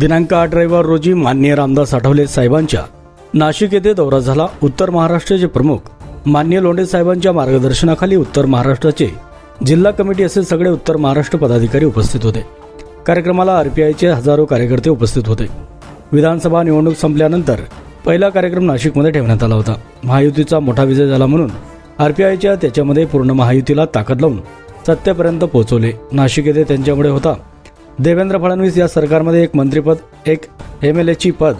दिनांक आठ रविवार रोजी माननीय रामदास आठवले साहेबांच्या नाशिक येथे दौरा झाला. उत्तर महाराष्ट्राचे प्रमुख मान्य लोंढे साहेबांच्या मार्गदर्शनाखाली उत्तर महाराष्ट्राचे जिल्हा कमिटी असे सगळे उत्तर महाराष्ट्र पदाधिकारी उपस्थित होते. कार्यक्रमाला आरपीआयचे हजारो कार्यकर्ते उपस्थित होते. विधानसभा निवडणूक संपल्यानंतर पहिला कार्यक्रम नाशिकमध्ये ठेवण्यात आला होता. महायुतीचा मोठा विजय झाला म्हणून आरपीआयच्या त्याच्यामध्ये पूर्ण महायुतीला ताकद लावून सत्तेपर्यंत पोहोचवले. नाशिक येथे त्यांच्यामुळे होता देवेंद्र फडणवीस या सरकारमध्ये एक मंत्रीपद एक एम एल एची पद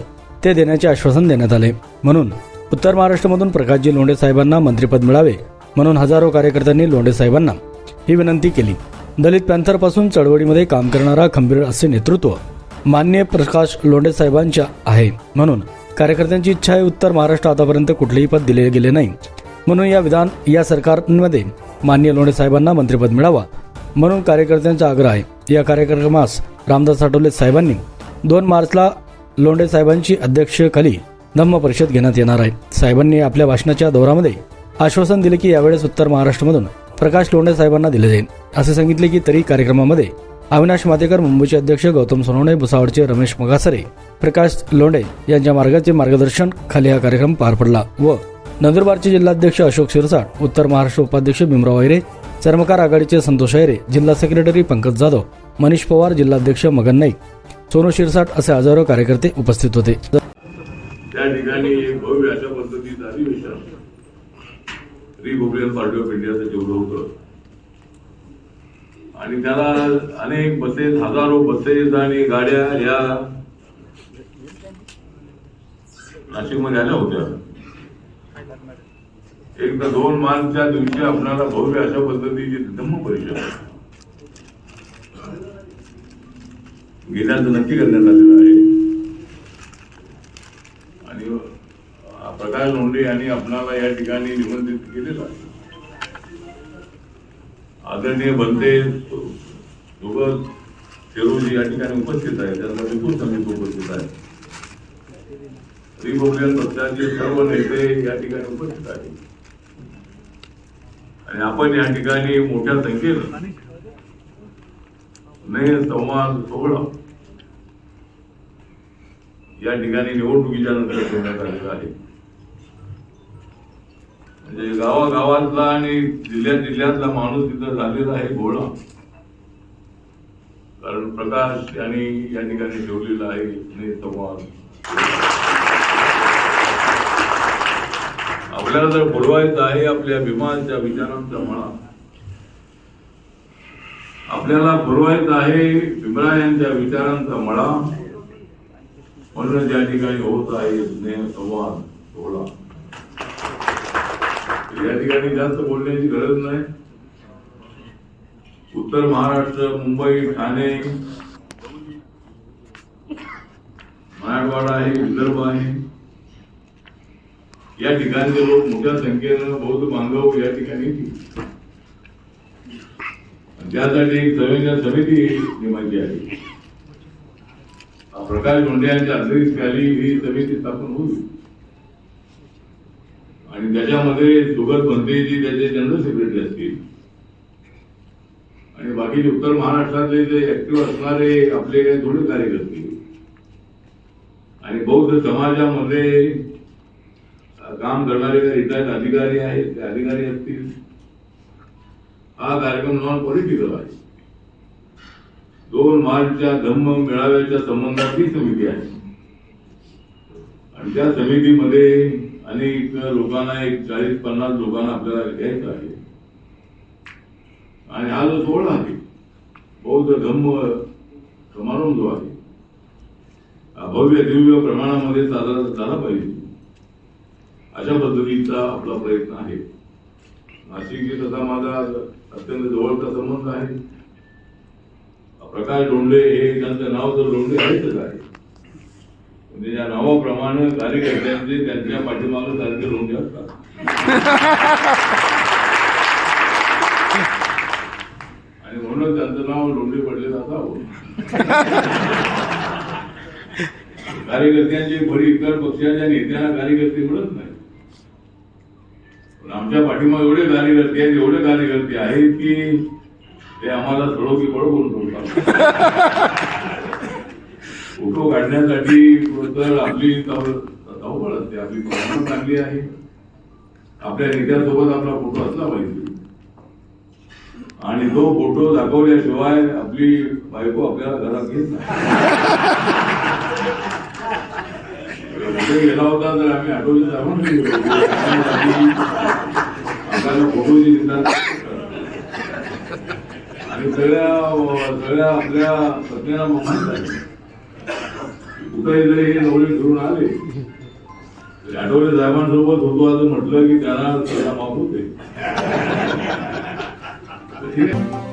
ते देण्याचे आश्वासन देण्यात आले. म्हणून उत्तर महाराष्ट्रामधून प्रकाशजी लोंढे साहेबांना मंत्रिपद मिळावे म्हणून हजारो कार्यकर्त्यांनी लोंढे साहेबांना ही विनंती केली. दलित पॅन्थरपासून चळवळीमध्ये काम करणारा खंबीर असे नेतृत्व मान्य प्रकाश लोंढे साहेबांच्या आहे. म्हणून कार्यकर्त्यांची इच्छा आहे उत्तर महाराष्ट्र आतापर्यंत कुठलेही पद दिले गेले नाही. म्हणून या विधान या सरकारमध्ये मान्य लोंढे साहेबांना मंत्रिपद मिळावा म्हणून कार्यकर्त्यांचा आग्रह आहे. या कार्यक्रमास रामदास आठवले साहेबांनी दोन मार्चला लोंढे साहेबांची अध्यक्षतेखाली धम्म परिषद घेण्यात येणार आहे. साहेबांनी आपल्या भाषणाच्या दौऱ्यामध्ये आश्वासन दिले की यावेळेस उत्तर महाराष्ट्रामधून प्रकाश लोंढे साहेबांना दिले जाईल. असे सांगितले की तरी कार्यक्रमामध्ये अविनाश मातेकर मुंबईचे अध्यक्ष गौतम सोनवणे भुसावळचे रमेश मगासरे प्रकाश लोंढे यांच्या मार्गाचे मार्गदर्शन खाली हा कार्यक्रम पार पडला व नंदुरबारचे जिल्हाध्यक्ष अशोक शिरसाट उत्तर महाराष्ट्र उपाध्यक्ष भीमराव ऐरे चर्मकार आघाडीचे संतोष ऐरे जिल्हा सेक्रेटरी पंकज जाधव मनीष पवार जिल्हाध्यक्ष मगन नाईक सोनू शिरसाट असे हजारो कार्यकर्ते उपस्थित होते. त्या ठिकाणी एक भव्य अशा पद्धतीचं अधिवेशन. रिपब्लिकन पार्टी ऑफ इंडियाचं जेवढं होतं. आणि त्याला अनेक बसेस हजारो बसेस आणि गाड्या या नाशिकमध्ये आल्या होत्या. एकदा दोन मार्चच्या दिवशी आपल्याला भव्य अशा पद्धतीची धम्म परिषद घेण्याचं नक्की करण्यात आलेलं आहे. आणि प्रकाश लोंढे यांनी आपणाला या ठिकाणी निमंत्रित केलेलं आहे. आदरणीय बनते दोघं फिरोजी या ठिकाणी उपस्थित आहे त्यांना विपुल संगीत उपस्थित आहे. रिपब्लिकन पक्षाचे सर्व नेते या ठिकाणी उपस्थित आहेत. आणि आपण या ठिकाणी मोठ्या संख्येनं नाही संवाद सोहळा. या ठिकाणी निवडणुकीच्या नंतर ठेवण्यात आलेला आहे. म्हणजे गावागावातला आणि जिल्ह्यात जिल्ह्यातला माणूस तिथं झालेला आहे गोळा. कारण प्रकाश यांनी या ठिकाणी ठेवलेला आहे संवाद आपल्याला जर बोलवायचं आहे आपल्या विमानच्या विचारांचा म्हणा आपल्याला पुरवायचं आहे भीमराव विचारांचा मळा. म्हणून ज्या ठिकाणी होत आहे स्नेह संवाद सोहळा. या ठिकाणी जास्त बोलण्याची गरज नाही. उत्तर महाराष्ट्र मुंबई ठाणे मराठवाडा आहे विदर्भ आहे. या ठिकाणचे लोक मोठ्या संख्येनं बौद्ध बांधव या ठिकाणी ज्यासाठी त्यासाठी एक संयोजन समिती नेमायची आहे प्रकाश मुंडे यांच्या अध्यक्षतेखाली ही समिती स्थापन होईल. आणि त्याच्यामध्ये सुगत बनतेजी त्याचे जनरल सेक्रेटरी असतील. आणि बाकीचे उत्तर महाराष्ट्रातले जे ऍक्टिव्ह असणारे आपले काही थोडे कार्यकर्ते. आणि बौद्ध समाजामध्ये काम करणारे काही रिटायर्ड अधिकारी आहेत ते अधिकारी असतील. हा कार्यक्रम नॉन पॉलिटिकल आहे दोन मार्चच्या धम्म मेळाव्याच्या संबंधात ही समिती आहे. आणि त्या समितीमध्ये अनेक लोकांना एक चाळीस पन्नास लोकांना आपल्याला घ्यायचं आहे. आणि हा जो सोहळा आहे बौद्ध धम्म समारोह जो आहे भव्य दिव्य प्रमाणामध्ये साजरा झाला पाहिजे. अशा पद्धतीचा आपला प्रयत्न आहे. नाशिक तसा माझा अत्यंत जवळचा संबंध आहे. प्रकाश लोंढे हे त्यांचं नाव तर लोंढे आहेतच आहे. म्हणजे या नावाप्रमाणे कार्यकर्त्यांचे त्यांच्या पाठीमागे सारखे लोंढे असतात. आणि म्हणून त्यांचं नाव लोंढे पडलेलं असावं कार्यकर्त्यांची बरी इतर पक्षाच्या नेत्यांना कार्यकर्ते मिळत नाही. पण आमच्या पाठीमागे एवढे कार्यकर्ते आहेत एवढे कार्यकर्ते आहेत की ते आम्हाला थोडं की बळं करून ठेवतात फोटो काढण्यासाठी तर आपली धावपळ असते आपली परवानगी चांगली आहे. आपल्या नेत्यासोबत आपला फोटो असला पाहिजे. आणि तो फोटो दाखवल्याशिवाय आपली बायको आपल्याला घरात घेत नाही. कुठे गेला होता तर आम्ही आठवले जाऊन गेलो. फोटोची चिंता आणि सगळ्या सगळ्या आपल्या पत्नीला माहीत आहे. जरी हे नवरे धरून आले तरी आठवले साहेबांसोबत होतो असं म्हटलं की त्यांना त्याला माफ होते ठीक आहे.